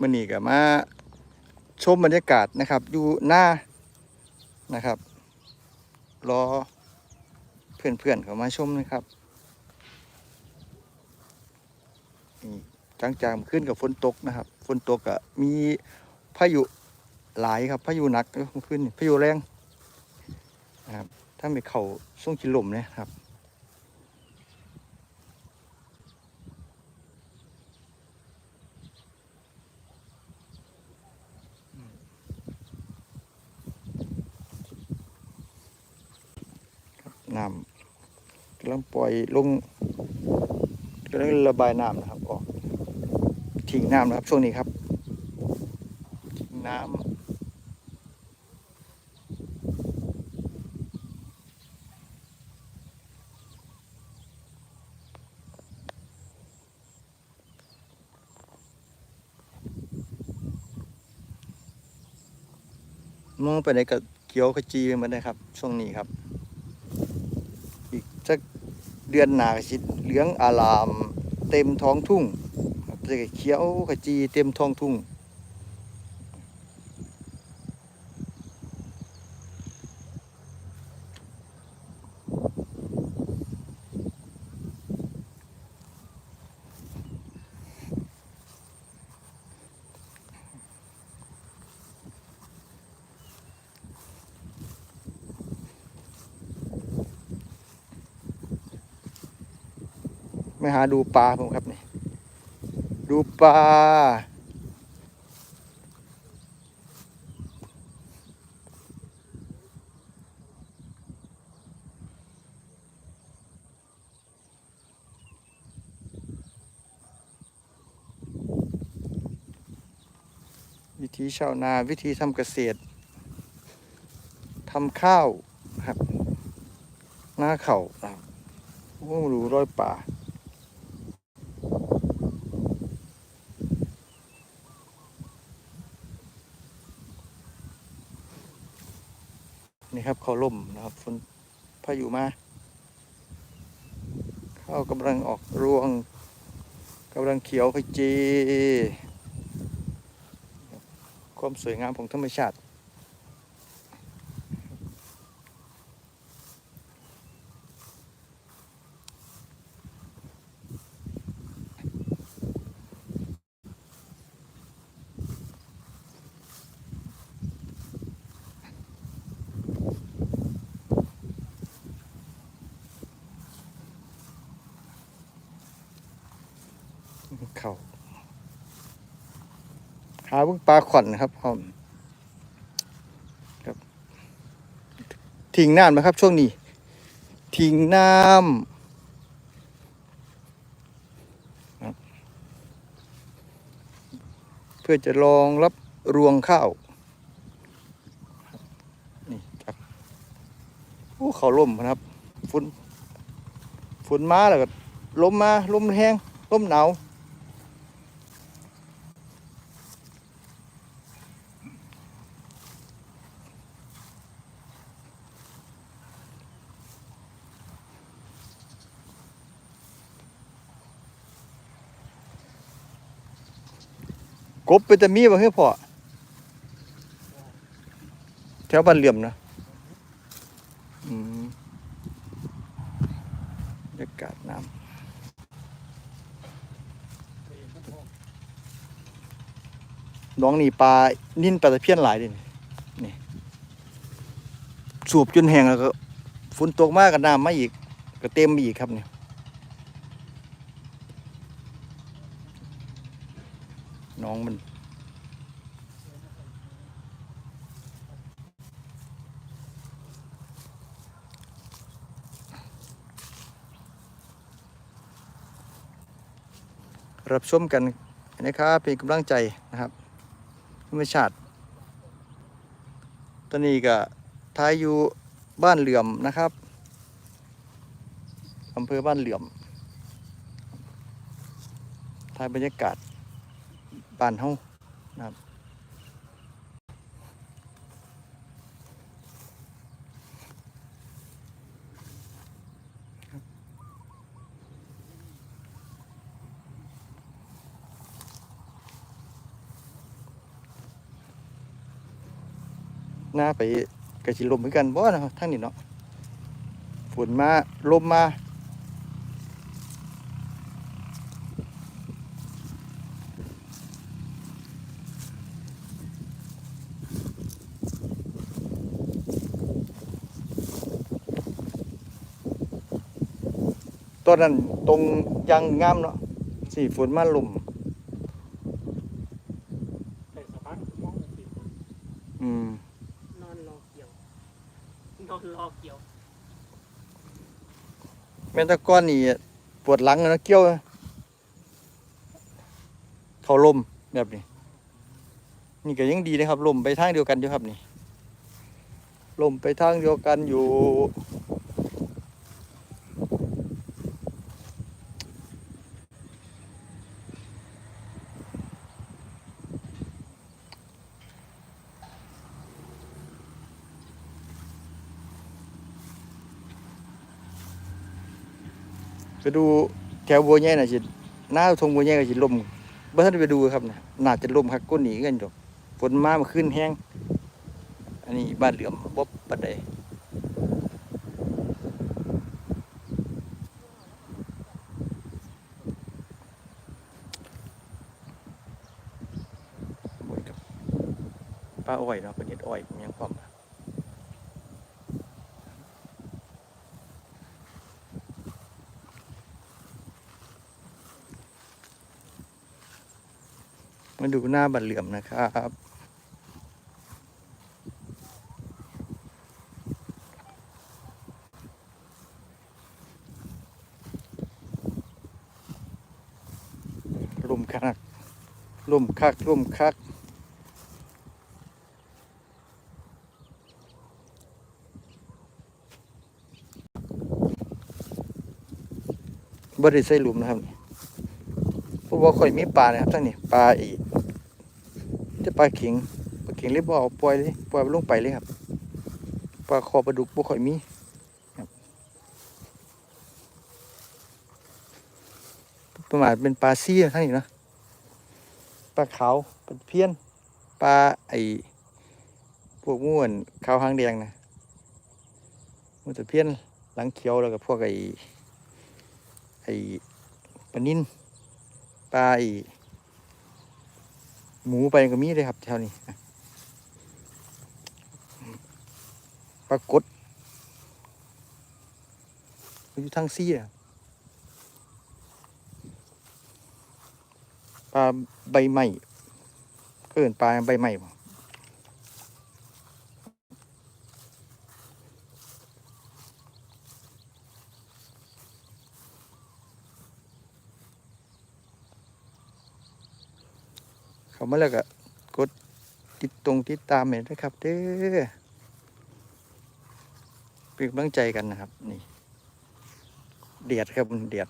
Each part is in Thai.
มื่อนี้ก็มาชมบรรยากาศนะครับ อยู่หน้านะครับ รอเพื่อนๆเขามาชมนะครับจังจขึ้นกับฝนตกนะครับ ฝนตกก็มีพายุหลายครับพายุหนักเมื่อคืนพายุแรงนะครับถ้าไม่เข่าส่งกินลมเนะครับ น้ำกำลัง ปล่อยลงกระบายน้ำนะครับออกทิ้งน้ำนะครับช่วงนี้ครับทิ้งน้ำมองไปในกระเขียวขจีไปหมดเลยครับ ช่วงนี้ครับ อีกสัก เดือนหนากสิเหลืองอาราม เต็มท้องทุ่งเขียวขจีเต็มท้องทุ่ง มาหาดูปลาผมครับนี่ดูปลาวิธีชาวนาวิธีทำเกษตรทำข้าวครับ หน้าเข่าครับโอ้ดูร้อยป่า นี่ครับเขาล่มนะครับฝนพายุมาข้าวกำลังออกรวงกำลังเขียวขจี ความสวยงามของธรรมชาติ เขา หาเพิ่งปลาขวัญนะครับพร้อมครับทิ้งน้ำนะครับ ช่วงนี้ ทิ้งน้ำเพื่อจะรองรับรวงข้าว นี่ครับโอ้เขาล่มนะครับฝนฝนมาแล้วก็ลมมาลมแห้งลมหนาว บเป็นแต่มีบ่เฮ้ยพ่อแถวบ้านเหลี่ยมนะอืมบรรยากาศน้ำน้องนี่ปลานิ่นปลาตะเพียนหลายเดินี่ สูบจนแห้งแล้วก็ฝนตกมากกับน้ำมาอีก ก็เต็มอีกครับเนี่ย น้องมัน รับชมกันนะครับเป็นกำลังใจนะครับธรรมชาติตอนนี้ก็ท้ายอยู่บ้านเหลื่อมนะครับอำเภอบ้านเหลื่อมถ่ายบรรยากาศ บ้านเฮานครับหน้าไปกระชิลมเหมือนกันบ่นะท่านนี่เนาะฝนมาลมมา ตอนนั้นตรงยางงามเนาะสีฝนมาลมแต่สะพัดมองสิอืมนอนรอเกี่ยวนอนรอเกี่ยวแม่นแตะก้อนนี่ปวดหลังนะเกี่ยวเขาลมแบบนี้ นี่ก็ยังดีนะครับลมไปทางเดียวกันอยู่ครับนี่ลมไปทางเดียวกันอยู่ ดูแถวบัวใหญ่น่ะสิหน้าทงบัวใหญ่ก็สิลมบ่ทันไปดูครับนะน่าจะลมคักก้นหนีกันอยู่ฝนมามาขึ้นแห้ง อันนี้บ้านเหลื่อมบ่ปานใดโอ้ยครับป้าอ้อยเนาะเป็นเฮ็ดอ้อยผมยังพร้อม มาดูหน้าบัตรเหลื่อมนะครับลมคักลมคักลมคักบ่ได้ใส่หลุมนะครับนี่เพราะว่าข่อยมีปลานะครับทั้งนี้ปลาอีก จะปลาเข็งปลาเข็งเลยบ่เอาปล่อยเลยปล่อยลงไปเลยครับปลาคอปลาดุกบ่ค่อยมีประมาณเป็นปลาซี่ทั้งนี้นะปลาขาวปลาเพี้ยนปลาไอพวกม่วนขาวหางแดงนะมันจะเพี้ยนหลังเขียวแล้วก็พวกไอไอ้ปลานิ่นปลาไอ้ หมูไปก็มีเลยครับแถวนี้ปลากดอยู่ทางซี่อะปลาใบไม้ก็เอินปลาใบไม้บ่ มาแล้วก็กดติดตรงติดตามเห็นนะครับเด้อเป็นกำลังใจกันนะครับ นี่ เดียดครับมันเดียด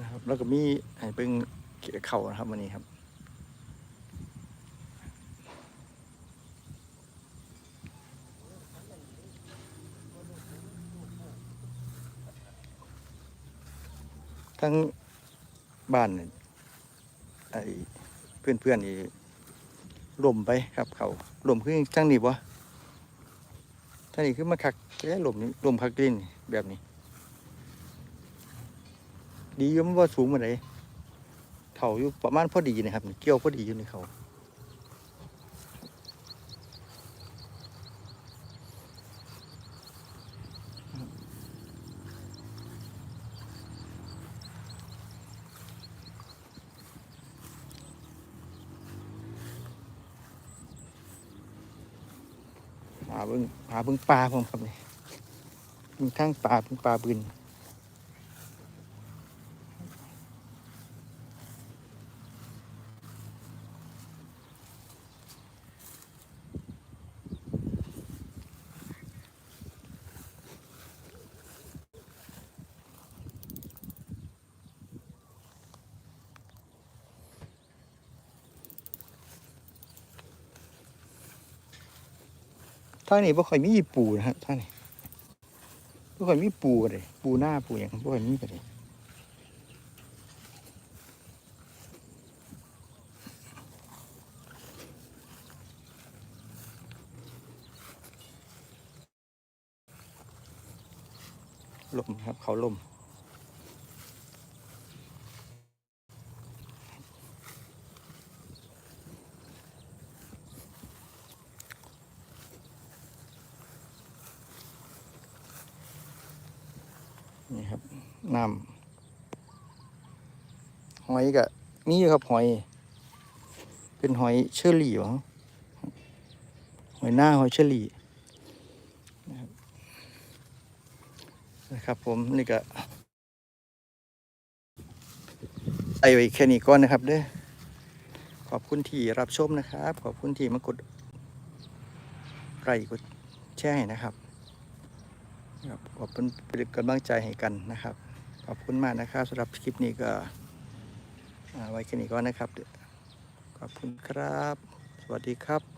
นะครับ แล้วก็มีให้เบิ่งเกี่ยเข่านะครับวันนี้ครับทั้งบ้านไอ้เพื่อนเพื่อนๆนี่ล่มไปครับเขาล่มขึ้นจังนี่บ่ท่างนี้ขึ้นมาคักแค่ล่มนี่ล่มคักดินแบบนี้ ดีอยู่มันว่าสูงมาไหนเท่าอยู่ประมาณพอดีนะครับ เกี่ยวพอดีอยู่ในเขาหาเบิ่งหาเบิ่งปลาผมครับนี่ทั้งปลาเบิ่งปลาบืน ท่านี้บ่ค่อยมีปูนะครับทานี้บ่ค่อยมีปูเลยปูหน้าปูอย่างบ่ค่อยมีเลยลมครับ เขาลม นี่ครับน้ำหอยก็มีอยู่ครับหอย เป็นหอยเชอรี่หวังหอยหน้าหอยเชอรี่นะครับผมนี่ก็ไอไว้แค่นี้ก่อนนะครับเด้อขอบคุณที่รับชมนะครับ ขอบคุณที่มากดไลค์กดแชร์นะครับ ครับขอบคุณเป็นกำลังใจให้กันนะครับ ขอบคุณมากนะครับสำหรับคลิปนี้ก็ไว้แค่นี้ก่อนนะครับ ขอบคุณครับ สวัสดีครับ